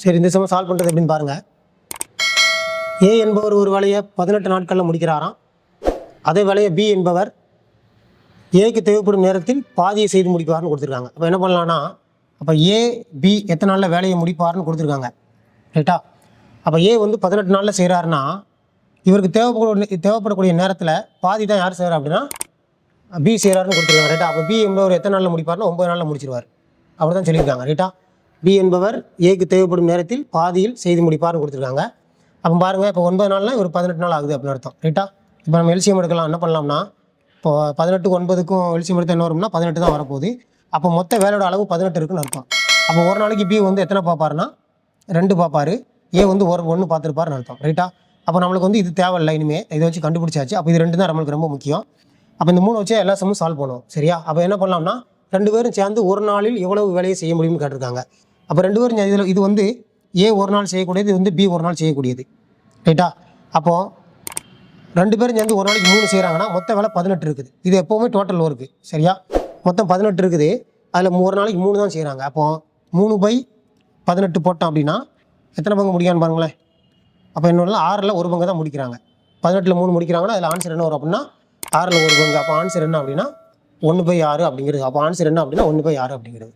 சரி இந்த சமம் சால்வ் பண்ணுறது எப்படின்னு பாருங்கள் ஏ என்பவர் ஒரு வேலையை பதினெட்டு நாட்களில் முடிக்கிறாராம். அதே வேலையை பி என்பவர் ஏக்கு தேவைப்படும் நேரத்தில் பாதியை செய்து முடிப்பார்னு கொடுத்துருக்காங்க. அப்போ என்ன பண்ணலான்னா அப்போ ஏ பி எத்தனை நாளில் வேலையை முடிப்பார்னு கொடுத்துருக்காங்க. ரைட்டா அப்போ ஏ வந்து பதினெட்டு நாளில் செய்கிறாருன்னா இவருக்கு தேவைப்படக்கூடிய தேவைப்படக்கூடிய நேரத்தில் பாதி தான் யார் செய்கிறார் அப்படின்னா பி செய்கிறாருன்னு கொடுத்துருக்காங்க. ரைட்டா அப்போ பி என்பவர் எத்தனை நாளில் முடிப்பார்னா ஒம்பது நாளில் முடிச்சிருவார். அப்படி தான் சொல்லியிருக்காங்க ரைட்டா பி என்பவர் ஏக்கு தேவைப்படும் நேரத்தில் பாதியில் செய்து முடிப்பார்னு கொடுத்துருக்காங்க. அப்போ பாருங்கள் இப்போ ஒன்பது நாள்னால் ஒரு பதினெட்டு நாள் ஆகுது அப்படின்னு அர்த்தம் ரைட்டா இப்போ நம்ம எல்சியம் எடுக்கலாம் என்ன பண்ணலாம்னா இப்போ பதினெட்டுக்கு ஒன்பதுக்கும் எல்சியம் எடுத்து என்ன வரும்னா பதினெட்டு தான் வரப்போகுது. அப்போ மொத்த வேலையோட அளவு பதினெட்டு இருக்குன்னு அர்த்தம். அப்போ ஒரு நாளைக்கு பி வந்து எத்தனை பார்ப்பாருன்னா ரெண்டு பார்ப்பாரு. ஏ வந்து ஒரு ஒன்று பார்த்துருப்பாருன்னு அர்த்தம் ரைட்டா அப்போ நம்மளுக்கு வந்து இது தேவையில்லை இனிமே இதை வச்சு கண்டுபிடிச்சாச்சு. அப்போ இது ரெண்டு தான் நம்மளுக்கு ரொம்ப முக்கியம். அப்போ இந்த மூணு வச்சு எல்லா சமும் சால்வ் பண்ணுவோம் சரியா? அப்போ என்ன பண்ணலாம்னா ரெண்டு பேரும் சேர்ந்து ஒரு நாளில் எவ்வளவு வேலையை செய்ய முடியும்னு கேட்டிருக்காங்க. அப்போ ரெண்டு பேரும் இதில் இது வந்து ஏ ஒரு நாள் செய்யக்கூடியது இது வந்து பி ஒரு நாள் செய்யக்கூடியது. ரைட்டா அப்போது ரெண்டு பேரும் சேர்ந்து ஒரு நாளைக்கு மூணு செய்கிறாங்கன்னா மொத்த வேலை பதினெட்டு இருக்குது. இது எப்போவுமே டோட்டல் ஒர்க்கு சரியா? மொத்தம் பதினெட்டு இருக்குது. அதில் ஒரு நாளைக்கு மூணு தான் செய்கிறாங்க அப்போது மூணு பை பதினெட்டு போட்டோம் அப்படின்னா எத்தனை பங்கு முடியான்னு பாருங்களேன். அப்போ இன்னொன்று ஆறில் ஒரு பங்கு தான் முடிக்கிறாங்க. பதினெட்டில் மூணு முடிக்கிறாங்கன்னா அதில் ஆன்சர் என்ன வரும் அப்படின்னா ஆறில் ஒரு பங்கு. அப்போ ஆன்சர் என்ன அப்படின்னா ஒன்று பை ஆறு அப்படிங்கிறது. அப்போ ஆன்சர் என்ன அப்படின்னா ஒன்று பை ஆறு அப்படிங்கிறது.